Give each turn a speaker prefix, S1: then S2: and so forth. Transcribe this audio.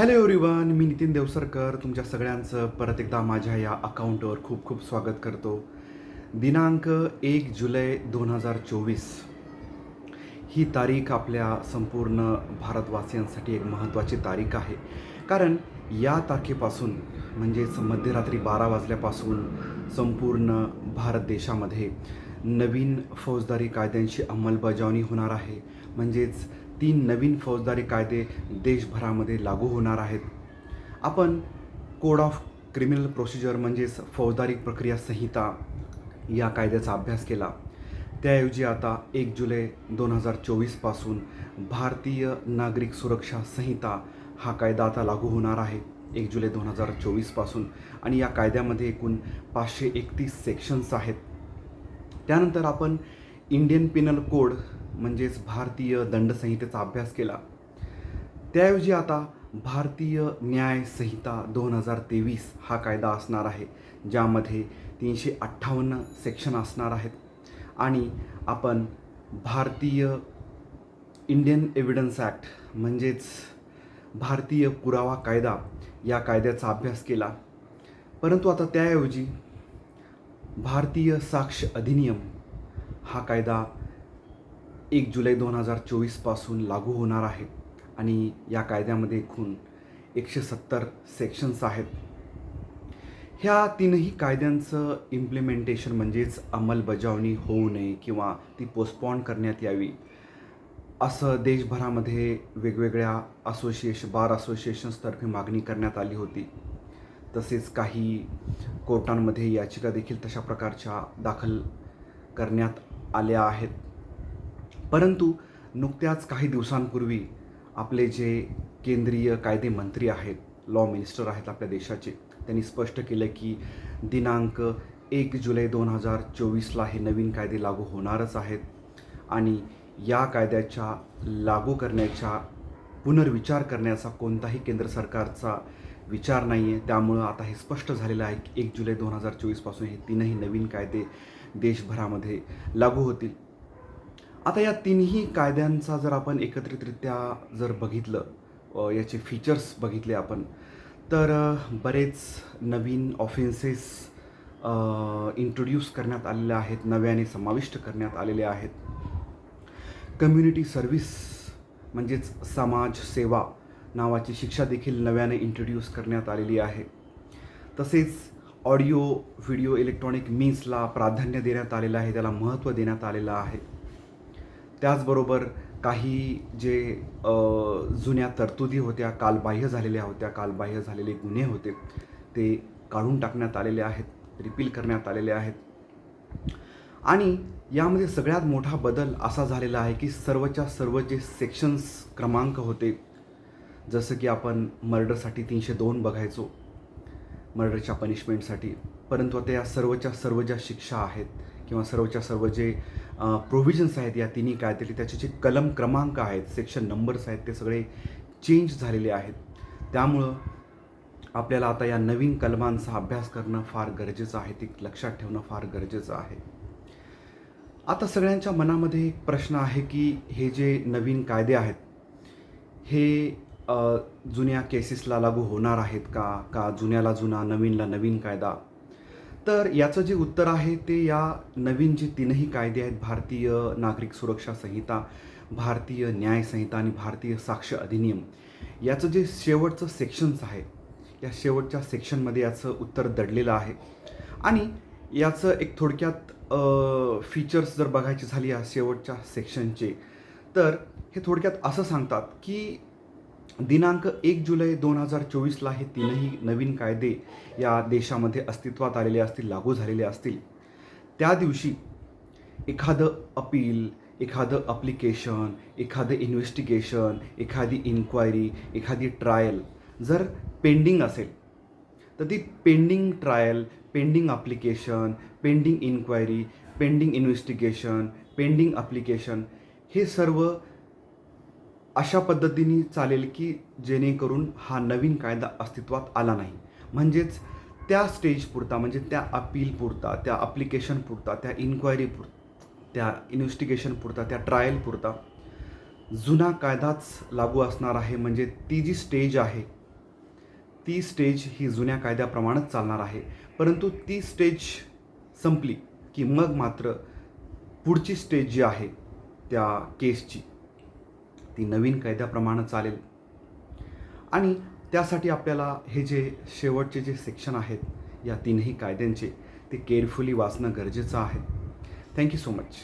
S1: Hello everyone मी नितीन देवसरकर. तुमच्या सगळ्यांचं परत एकदा माझ्या या अकाउंटवर खूप खूप स्वागत करतो. दिनांक एक जुलै दोन हजार चोवीस. ही तारीख आपल्या संपूर्ण भारतवासियांसाठी एक महत्त्वाची तारीख आहे. कारण या तारखेपासून म्हणजेच मध्यरात्री बारा वाजल्यापासून संपूर्ण भारत देशामध्ये नवीन फौजदारी कायद्यांची अंमलबजावणी होणार आहे. म्हणजेच तीन नवीन फौजदारी कायदे देशभरामध्ये लागू होणार आहेत. आपण कोड ऑफ क्रिमिनल प्रोसिजर म्हणजेच फौजदारी प्रक्रिया संहिता या कायद्याचा अभ्यास केला. त्याऐवजी आता एक जुलै दोन हजार चोवीसपासून भारतीय नागरिक सुरक्षा संहिता हा कायदा आता लागू होणार आहे एक जुलै दोन हजार चोवीसपासून आणि या कायद्यामध्ये एकूण पाचशे एकतीस सेक्शन्स आहेत. त्यानंतर आपण इंडियन पिनल कोड म्हणजेच भारतीय दंडसंहितेचा अभ्यास केला. त्याऐवजी आता भारतीय न्याय संहिता दोन हजार तेवीस हा कायदा असणार आहे ज्यामध्ये तीनशे अठ्ठावन्न सेक्शन असणार आहेत. आणि आपण भारतीय इंडियन एव्हिडन्स ॲक्ट म्हणजेच भारतीय पुरावा कायदा या कायद्याचा अभ्यास केला. परंतु आता त्याऐवजी भारतीय साक्ष अधिनियम हा कायदा एक जुलै दोन हजार चोवीसपासून लागू होणार आहे. आणि या कायद्यामध्ये एकूण एकशे सत्तर सेक्शन्स आहेत. ह्या तीनही कायद्यांचं इम्प्लिमेंटेशन म्हणजेच अंमलबजावणी होऊ नये किंवा ती पोस्टपॉन करण्यात यावी असं देशभरामध्ये वेगवेगळ्या असोसिएशन बार असोसिएशन्सतर्फे मागणी करण्यात आली होती. तसेच काही कोर्टांमध्ये याचिका देखील तशा प्रकारच्या दाखल करण्यात आल्या आहेत. परंतु नुकत्याच काही दिवसांपूर्वी आपले जे केंद्रीय कायदे मंत्री आहेत लॉ मिनिस्टर आहेत आपल्या देशाचे त्यांनी स्पष्ट केलं की दिनांक एक जुलै दोन हजार चोवीसला हे नवीन कायदे लागू होणारच आहेत आणि या कायद्याच्या लागू करण्याच्या पुनर्विचार करण्याचा कोणताही केंद्र सरकारचा विचार नाही आहे त्यामुळं आता हे स्पष्ट झालेलं आहे की एक जुलै दोन हजार चोवीसपासून हे तीनही नवीन कायदे देशभरामध्ये लागू होतील. आता या तिन्ही कायद्यांचा जर आपण एकत्रितरित्या जर बघितलं याचे फीचर्स बघितले आपण तर बरेच नवीन ऑफेन्सेस इंट्रोड्यूस करण्यात आलेले आहेत नव्याने समाविष्ट करण्यात आलेले आहेत. कम्युनिटी सर्व्हिस म्हणजेच समाज सेवा नावाची शिक्षा देखील नव्याने इंट्रोड्यूस करण्यात आलेली आहे. तसेच ऑडिओ व्हिडिओ इलेक्ट्रॉनिक मीन्सला प्राधान्य देण्यात आलेलं आहे त्याला महत्त्व देण्यात आलेलं आहे. त्याचबरोबर काही जे जुन्या तरतुदी होत्या कालबाह्य झालेल्या होत्या कालबाह्य झालेले गुन्हे होते ते काढून टाकण्यात आलेले आहेत रिपील करण्यात आलेले आहेत. आणि यामध्ये सगळ्यात मोठा बदल असा झालेला आहे की सर्वच्या सर्व जे सेक्शन्स क्रमांक होते जसं की आपण मर्डरसाठी तीनशे दोन बघायचो मर्डरच्या पनिशमेंटसाठी परंतु आता या सर्वच्या सर्व ज्या शिक्षा आहेत किंवा सर्वच्या सर्व जे प्रोव्हिजन्स आहेत या तिन्ही कायद्यातील. त्याचे जे कलम क्रमांक आहेत सेक्शन नंबर्स आहेत ते सगळे चेंज झालेले आहेत. त्यामुळं आपल्याला आता या नवीन कलमांचा अभ्यास करणं फार गरजेचं आहे. ते लक्षात ठेवणं फार गरजेचं आहे. आता सगळ्यांच्या मनामध्ये एक प्रश्न आहे की हे जे नवीन कायदे आहेत हे जुन्या केसेसला लागू होणार आहेत का? का जुन्याला जुना नवीनला नवीन कायदा तर याचं जे उत्तर आहे ते या नवीन जे तीनही कायदे आहेत भारतीय नागरिक सुरक्षा संहिता भारतीय न्याय संहिता आणि भारतीय साक्ष अधिनियम याचं जे शेवटचं सेक्शन्स आहे या शेवटच्या सेक्शनमध्ये याचं उत्तर दडलेलं आहे. आणि याचं एक थोडक्यात फीचर्स जर बघायची झाली या शेवटच्या सेक्शनचे तर हे थोडक्यात असं सांगतात की दिनांक एक जुलै दोन हजार चोवीसला हे तीनही नवीन कायदे या देशामध्ये अस्तित्वात आलेले असतील लागू झालेले असतील. त्या दिवशी एखादं अपील एखादं अप्लिकेशन एखादं इन्व्हेस्टिगेशन एखादी इन्क्वायरी एखादी ट्रायल जर पेंडिंग असेल तर ती pending trial pending application pending inquiry pending investigation pending application हे सर्व अशा पद्धतीने चालेल की जेणेकरून हा नवीन कायदा अस्तित्वात आला नाही. म्हणजेच त्या स्टेजपुरता म्हणजे त्या अपील पुरता त्या अप्लिकेशन पुरता त्या इन्क्वायरी पुर त्या इन्व्हेस्टिगेशन पुरता त्या ट्रायल पुरता जुना कायदाच लागू असणार आहे. म्हणजे ती जी स्टेज आहे ती स्टेज ही जुन्या कायद्याप्रमाणेच चालणार आहे. परंतु ती स्टेज संपली की मग मात्र पुढची स्टेज जी आहे त्या केसची ती नवीन कायद्याप्रमाणे चालेल. आणि त्यासाठी आपल्याला हे जे शेवटचे जे सेक्शन आहेत या तीनही कायद्यांचे ते केअरफुली वाचणं गरजेचं आहे. Thank you so much